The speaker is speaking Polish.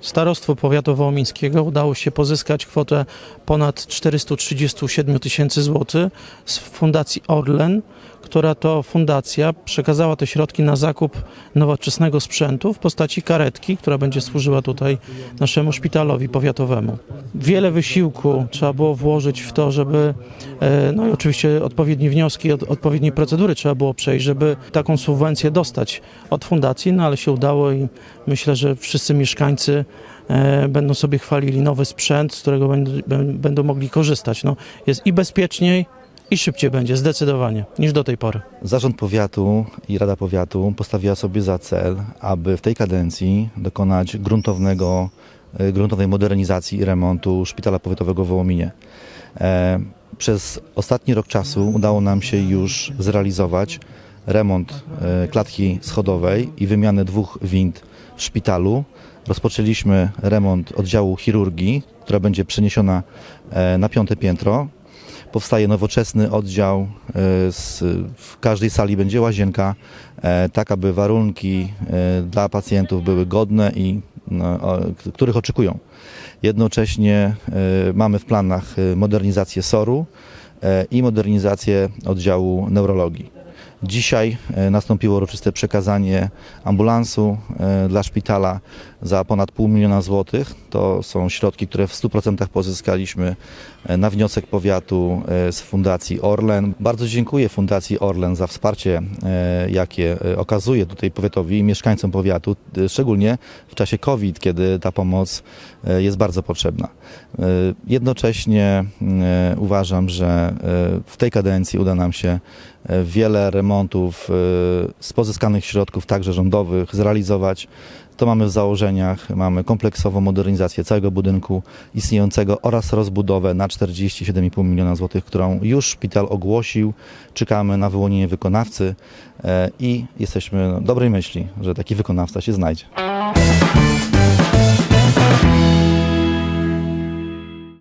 Starostwu Powiatu Wołomińskiego udało się pozyskać kwotę ponad 437 tysięcy złotych z Fundacji Orlen, która to fundacja przekazała te środki na zakup nowoczesnego sprzętu w postaci karetki, która będzie służyła tutaj naszemu szpitalowi powiatowemu. Wiele wysiłku trzeba było włożyć w to, żeby, e, no i oczywiście odpowiednie wnioski, od, odpowiednie procedury trzeba było przejść, żeby taką subwencję dostać od fundacji, no ale się udało i myślę, że wszyscy mieszkańcy e, będą sobie chwalili nowy sprzęt, z którego będą, będą mogli korzystać. No, jest i bezpieczniej, i szybciej będzie, zdecydowanie, niż do tej pory. Zarząd Powiatu i Rada Powiatu postawiła sobie za cel, aby w tej kadencji dokonać gruntownego, e, gruntowej modernizacji i remontu Szpitala Powiatowego w Wołominie. E, Przez ostatni rok czasu udało nam się już zrealizować remont e, klatki schodowej i wymianę dwóch wind w szpitalu. Rozpoczęliśmy remont oddziału chirurgii, która będzie przeniesiona e, na piąte piętro. Powstaje nowoczesny oddział. e, w każdej sali będzie łazienka, e, tak aby warunki e, dla pacjentów były godne i no, których oczekują. Jednocześnie mamy w planach modernizację SOR-u i modernizację oddziału neurologii. Dzisiaj e, nastąpiło uroczyste przekazanie ambulansu e, dla szpitala za ponad pół miliona złotych. To są środki, które w 100% pozyskaliśmy e, na wniosek powiatu z Fundacji Orlen. Bardzo dziękuję Fundacji Orlen za wsparcie, jakie okazuje tutaj powiatowi i mieszkańcom powiatu, szczególnie w czasie COVID, kiedy ta pomoc jest bardzo potrzebna. Jednocześnie uważam, że w tej kadencji uda nam się wiele remontów e, z pozyskanych środków, także rządowych, zrealizować. To mamy w założeniach. Mamy kompleksową modernizację całego budynku istniejącego oraz rozbudowę na 47,5 miliona złotych, którą już szpital ogłosił. Czekamy na wyłonienie wykonawcy e, i jesteśmy dobrej myśli, że taki wykonawca się znajdzie.